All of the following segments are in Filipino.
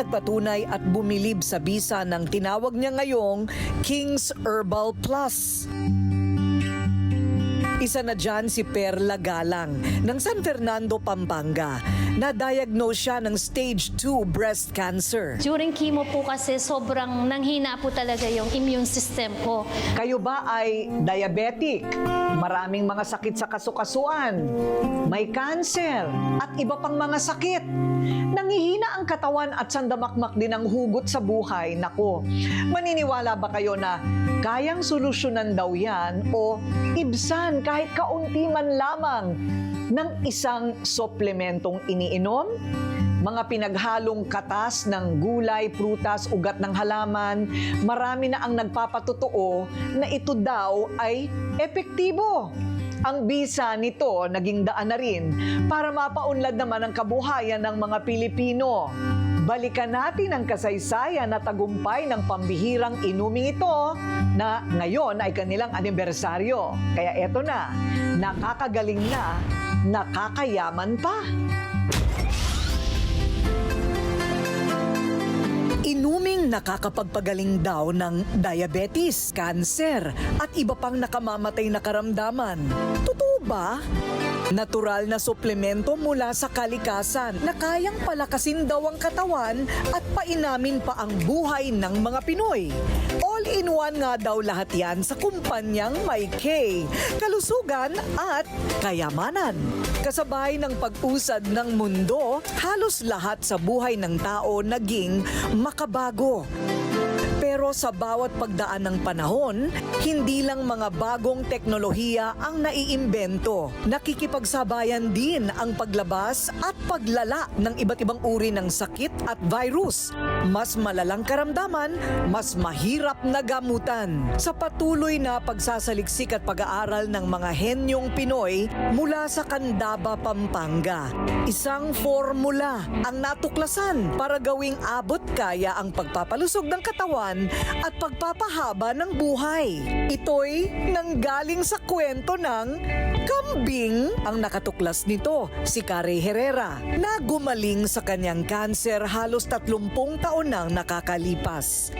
nagpatunay at bumilib sa bisa ng tinawag niya ngayong King's Herbal Plus. Isa na dyan si Perla Galang ng San Fernando, Pampanga. Na-diagnose siya ng stage 2 breast cancer. During chemo po kasi sobrang nanghina po talaga yung immune system ko. Kayo ba ay diabetic? Maraming mga sakit sa kasukasuan, may cancer, at iba pang mga sakit. Nangihina ang katawan at sandamakmak din ang hugot sa buhay. Nako, maniniwala ba kayo na kayang solusyonan daw yan o ibsan kahit kaunti man lamang ng isang suplementong iniinom? mga pinaghalong katas ng gulay, prutas, ugat ng halaman, marami na ang nagpapatotoo na ito daw ay epektibo. Ang bisa nito naging daan na rin para mapaunlad naman ang kabuhayan ng mga Pilipino. Balikan natin ang kasaysayan na tagumpay ng pambihirang inuming ito na ngayon ay kanilang anibersaryo. Kaya eto na, nakakagaling na, nakakayaman pa. Inuming nakakapagpagaling daw ng diabetes, cancer, at iba pang nakamamatay na karamdaman. Totoo ba? Natural na suplemento mula sa kalikasan na kayang palakasin daw ang katawan at painamin pa ang buhay ng mga Pinoy. All-in-one nga daw lahat yan sa kumpanyang may K, kalusugan at kayamanan. Kasabay ng pag-usad ng mundo, halos lahat sa buhay ng tao naging makabago. Pero sa bawat pagdaan ng panahon, hindi lang mga bagong teknolohiya ang naiimbento. Nakikipagsabayan din ang paglabas at paglala ng iba't ibang uri ng sakit at virus. Mas malalang karamdaman, mas mahirap na gamutan. Sa patuloy na pagsasaliksik at pag-aaral ng mga henyong Pinoy mula sa Candaba, Pampanga, isang formula ang natuklasan para gawing abot kaya ang pagpapalusog ng katawan at pagpapahaba ng buhay. Ito'y nanggaling sa kwento ng kambing ang nakatuklas nito, si Kare Herrera, na gumaling sa kanyang kanser halos 30 taon nang nakakalipas.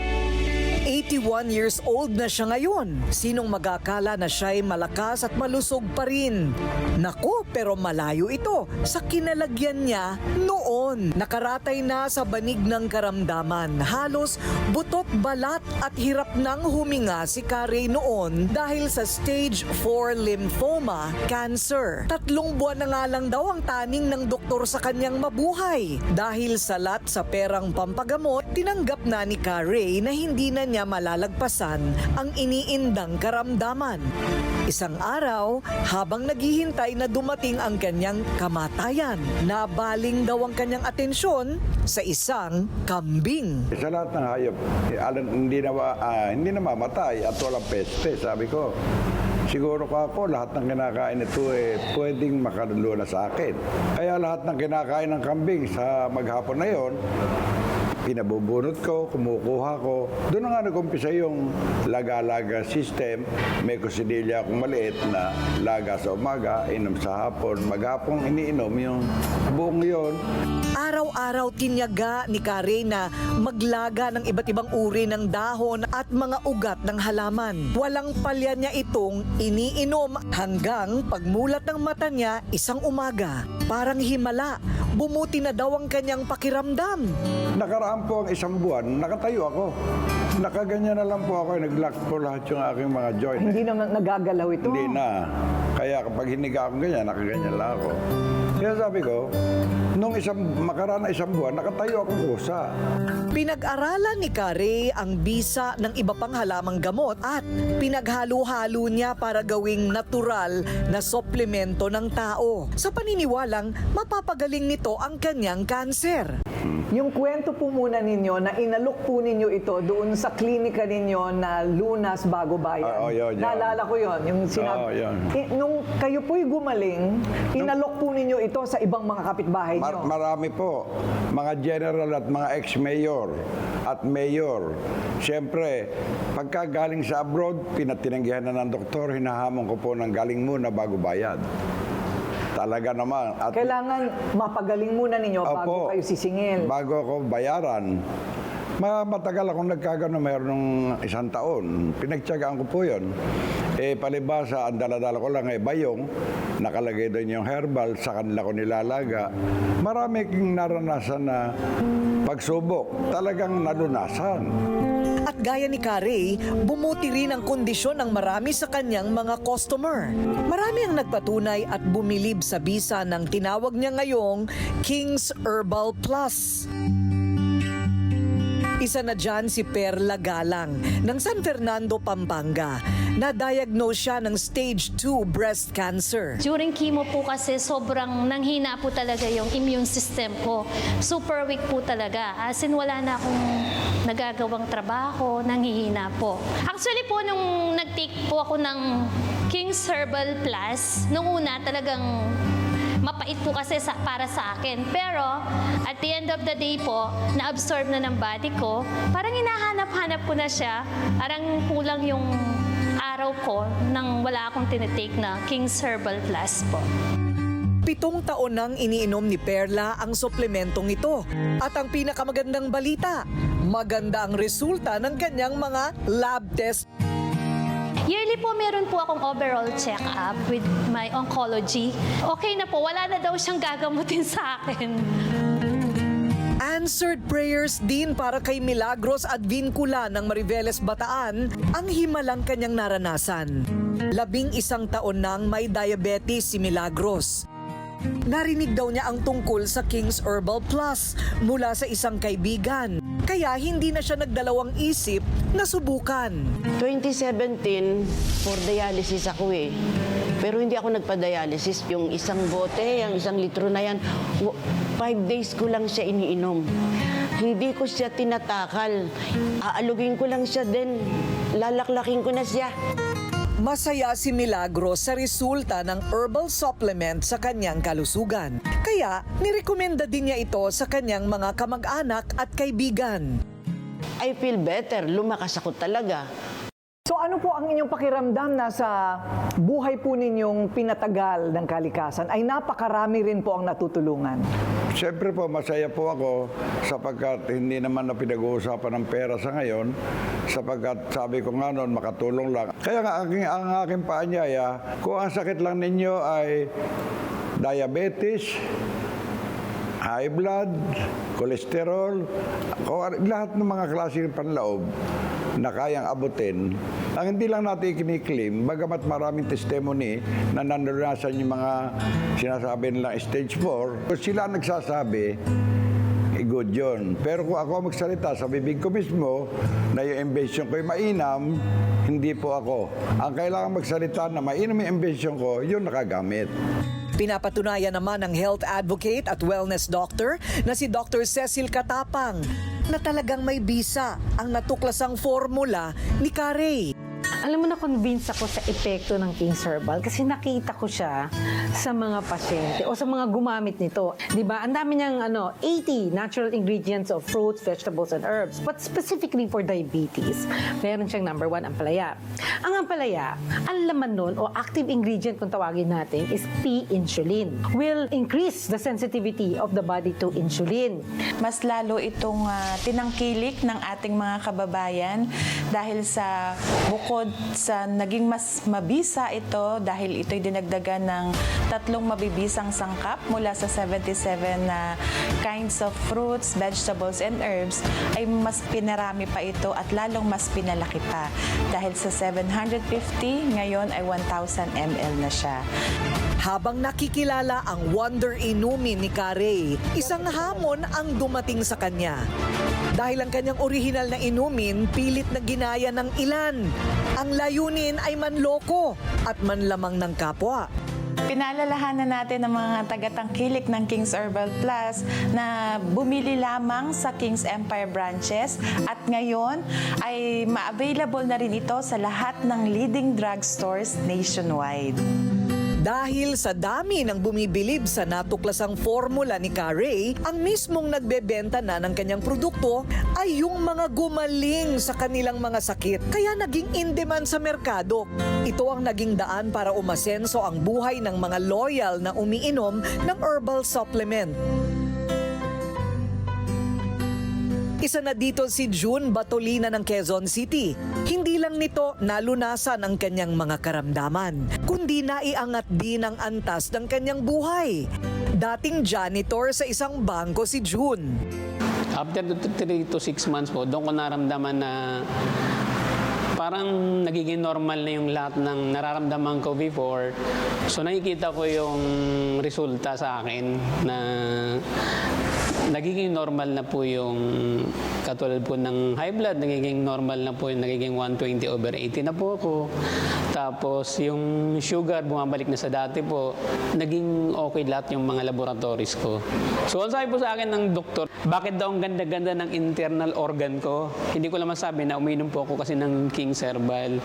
81 years old na siya ngayon. Sinong magakala na siya'y malakas at malusog pa rin? Nako, pero malayo ito sa kinalagyan niya noon. Nakaratay na sa banig ng karamdaman. Halos butot balat at hirap nang huminga si Kare noon dahil sa stage 4 lymphoma cancer. Tatlong buwan na nga lang daw ang taning ng doktor sa kanyang mabuhay. Dahil salat sa perang pampagamot, tinanggap na ni Kare na hindi na niya malalagpasan ang iniindang karamdaman. Isang araw, habang naghihintay na dumating ang kanyang kamatayan, nabaling daw ang kanyang atensyon sa isang kambing. Sa lahat ng hayop, eh, alam, hindi na, ah, hindi na mamatay at walang peste, sabi ko. Siguro ko ako, lahat ng kinakain ito eh, pwedeng makaluluna sa akin. Kaya lahat ng kinakain ng kambing sa maghapon na yon, pinabubunot ko, kumukuha ko. Doon nga nag-umpisa yung laga-laga system. May kusidilya akong maliit na laga sa umaga, inom sa hapon. Maghapong iniinom yung buong yon. Araw-araw tinyaga ni Kare na maglaga ng iba't ibang uri ng dahon at mga ugat ng halaman. Walang palya niya itong iniinom hanggang pagmulat ng mata niya isang umaga. Parang himala, bumuti na daw ang kanyang pakiramdam. Nakaraan po ang isang buwan, nakatayo ako. Nakaganyan na lang po ako, nag-lock po lahat yung aking mga joint. Hindi naman nagagalaw ito. Hindi na. Kaya kapag hiniga akong ganyan, nakaganyan lang ako. Kaya sabi ko, nung isang, makaraan na isang buwan, nakatayo akong kusa. Pinag-aralan ni Kare ang bisa ng iba pang halamang gamot at pinaghalo-halo niya para gawing natural na suplemento ng tao. Sa paniniwalang mapapagaling nito ang kanyang kanser. Yung kwento po muna ninyo na inalok po ninyo ito doon sa klinika ninyo na Lunas Bago Bayan. Oo, yun, yun. Naalala ko yon yung sinabi. Oo, yun. I- nung kayo po'y gumaling, inalok po ninyo ito sa ibang mga kapitbahay Mar- nyo. marami po, mga general at mga ex-mayor at mayor. Siyempre, pagka galing sa abroad, pinatinanggihan na ng doktor, hinahamon ko po ng galing muna bago bayad. Talaga naman. At Kailangan mapagaling muna ninyo bago Opo. kayo sisingil. Bago ako bayaran. Ma matagal akong nagkagano, mayroon nung isang taon. Pinagtyagaan ko po yun. Eh, palibasa, ang daladala ko lang ay bayong. Nakalagay doon yung herbal, sa kanila ko nilalaga. Marami kong naranasan na pagsubok. Talagang nalunasan. At gaya ni Carey, bumuti rin ang kondisyon ng marami sa kanyang mga customer. Marami ang nagpatunay at bumilib sa bisa ng tinawag niya ngayong King's Herbal Plus. Isa na dyan si Perla Galang ng San Fernando, Pampanga. Na-diagnose siya ng stage 2 breast cancer. During chemo po kasi sobrang nanghina po talaga yung immune system ko. Super weak po talaga. As in wala na akong nagagawang trabaho, nanghihina po. Actually po nung nag-take po ako ng King's Herbal Plus, nung una talagang mapait po kasi sa, para sa akin. Pero at the end of the day po, na-absorb na ng body ko, parang hinahanap-hanap ko na siya. Parang kulang yung araw ko nang wala akong tinitake na King's Herbal Plus po. Pitong taon nang iniinom ni Perla ang suplementong ito. At ang pinakamagandang balita, maganda ang resulta ng kanyang mga lab test Yearly po meron po akong overall check-up with my oncology. Okay na po, wala na daw siyang gagamutin sa akin. Answered prayers din para kay Milagros at Vincula ng Mariveles Bataan ang himalang kanyang naranasan. Labing isang taon nang may diabetes si Milagros. Narinig daw niya ang tungkol sa King's Herbal Plus mula sa isang kaibigan. Kaya hindi na siya nagdalawang isip na subukan. 2017, for dialysis ako eh. Pero hindi ako nagpa-dialysis. Yung isang bote, yung isang litro na yan, five days ko lang siya iniinom. Hindi ko siya tinatakal. Aalugin ko lang siya din. Lalaklakin ko na siya. Masaya si Milagros sa resulta ng herbal supplement sa kanyang kalusugan. Kaya nirekomenda din niya ito sa kanyang mga kamag-anak at kaibigan. I feel better. Lumakas ako talaga. So ano po ang inyong pakiramdam na sa buhay po ninyong pinatagal ng kalikasan ay napakarami rin po ang natutulungan? Siyempre po, masaya po ako sapagkat hindi naman na pinag-uusapan ng pera sa ngayon sapagkat sabi ko nga noon, makatulong lang. Kaya nga, aking, ang aking paanyaya, kung ang sakit lang ninyo ay diabetes, high blood, cholesterol, o lahat ng mga klase ng panloob na kayang abutin, ang hindi lang natin kiniklaim, bagamat maraming testimony na nandunasan yung mga sinasabi nila stage 4, kung sila nagsasabi, eh, good yun. Pero kung ako magsalita sa bibig ko mismo na yung invention ko ay mainam, hindi po ako. Ang kailangan magsalita na mainam yung invention ko, yun nakagamit. Pinapatunayan naman ng health advocate at wellness doctor na si Dr. Cecil Katapang na talagang may bisa ang natuklasang formula ni Carey. Alam mo na convince ako sa epekto ng King's Herbal kasi nakita ko siya sa mga pasyente o sa mga gumamit nito. 'Di ba? Ang dami niyang ano, 80 natural ingredients of fruits, vegetables and herbs. But specifically for diabetes, meron siyang number one ampalaya. Ang ampalaya, ang laman nun o active ingredient kung tawagin natin is P-insulin. Will increase the sensitivity of the body to insulin. mas lalo itong ah, tinangkilik ng ating mga kababayan dahil sa bukod sa naging mas mabisa ito dahil ito'y dinagdagan ng tatlong mabibisang sangkap mula sa 77 na kinds of fruits, vegetables, and herbs ay mas pinarami pa ito at lalong mas pinalaki pa dahil sa 750 ngayon ay 1,000 ml na siya. Habang nakikilala ang wonder inumin ni Carey, isang hamon ang dumating sa kanya. Dahil ang kanyang orihinal na inumin, pilit na ginaya ng ilan. Ang layunin ay manloko at manlamang ng kapwa. Pinalalahanan natin ang mga tagatangkilik ng King's Herbal Plus na bumili lamang sa King's Empire branches at ngayon ay ma-available na rin ito sa lahat ng leading drugstores nationwide. Dahil sa dami ng bumibilib sa natuklasang formula ni Carey, ang mismong nagbebenta na ng kanyang produkto ay yung mga gumaling sa kanilang mga sakit. Kaya naging in-demand sa merkado. Ito ang naging daan para umasenso ang buhay ng mga loyal na umiinom ng herbal supplement. Isa na dito si June Batolina ng Quezon City. Hindi lang nito nalunasan ang kanyang mga karamdaman, kundi naiangat din ang antas ng kanyang buhay. Dating janitor sa isang bangko si June. After 3 to 6 months po, doon ko naramdaman na parang nagiging normal na yung lahat ng nararamdaman ko before. So nakikita ko yung resulta sa akin na nagiging normal na po yung katulad po ng high blood, nagiging normal na po yung nagiging 120 over 80 na po ako. Tapos yung sugar, bumabalik na sa dati po. Naging okay lahat yung mga laboratories ko. So ang sabi po sa akin ng doktor, bakit daw ang ganda-ganda ng internal organ ko? Hindi ko lang masabi na uminom po ako kasi ng King's Herbal.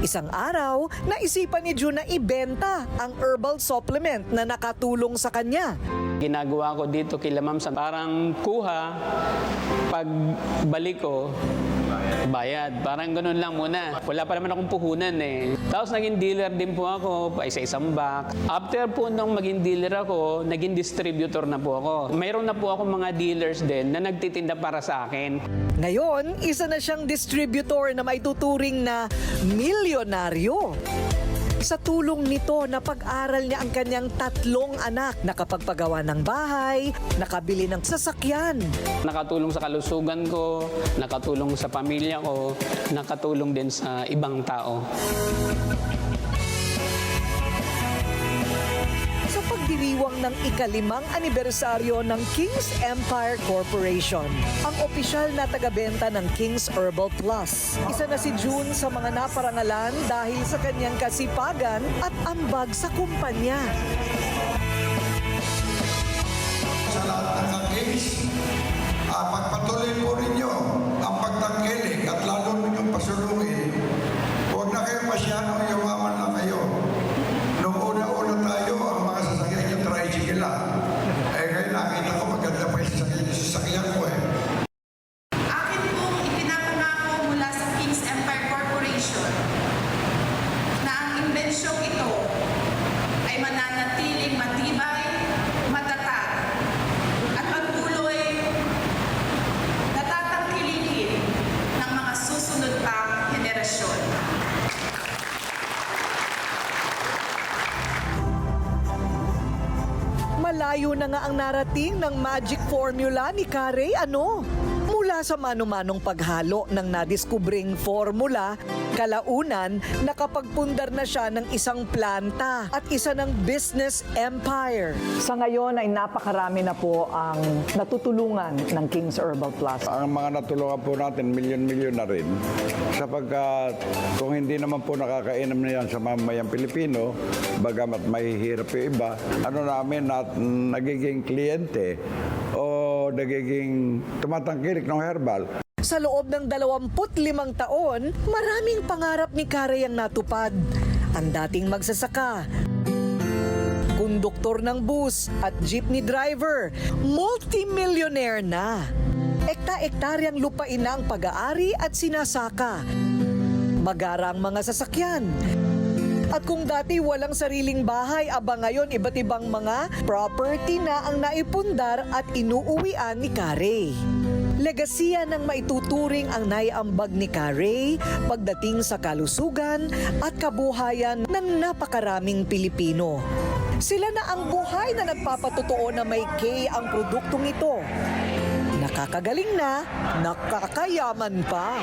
Isang araw, naisipan ni June na ibenta ang herbal supplement na nakatulong sa kanya. Ginagawa ko dito kila ma'am sa parang kuha, pag balik ko, bayad. Parang ganun lang muna. Wala pa naman akong puhunan eh. Tapos naging dealer din po ako, pa isa-isang box. After po nung maging dealer ako, naging distributor na po ako. Mayroon na po ako mga dealers din na nagtitinda para sa akin. Ngayon, isa na siyang distributor na may tuturing na milyonaryo. Sa tulong nito, napag-aral niya ang kanyang tatlong anak, nakapagpagawa ng bahay, nakabili ng sasakyan. Nakatulong sa kalusugan ko, nakatulong sa pamilya ko, nakatulong din sa ibang tao. Pagdiriwang ng ikalimang anibersaryo ng King's Empire Corporation, ang opisyal na tagabenta ng King's Herbal Plus. Isa na si June sa mga naparangalan dahil sa kanyang kasipagan at ambag sa kumpanya. Nga ang narating ng magic formula ni Carey ano? Mula sa mano-manong paghalo ng nadiskubring formula, kalaunan nakapagpundar na siya ng isang planta at isa ng business empire. Sa ngayon ay napakarami na po ang natutulungan ng King's Herbal Plus. Ang mga natulungan po natin, milyon-milyon na rin. Sapagkat kung hindi naman po nakakainom na yan sa mamayang Pilipino, bagamat mahihirap yung iba, ano namin, na, nagiging kliyente o nagiging tumatangkilik ng herbal. Sa loob ng 25 taon, maraming pangarap ni Carey ang natupad. Ang dating magsasaka, konduktor ng bus at jeepney driver, multimillionaire na. Ekta-ektaryang lupain na ang pag-aari at sinasaka. Magara ang mga sasakyan. At kung dati walang sariling bahay, aba ngayon iba't ibang mga property na ang naipundar at inuuwian ni Carey. Legasiya ng maituturing ang naiambag ni Carey pagdating sa kalusugan at kabuhayan ng napakaraming Pilipino. Sila na ang buhay na nagpapatotoo na may K ang produktong ito. Nakakagaling na, nakakayaman pa.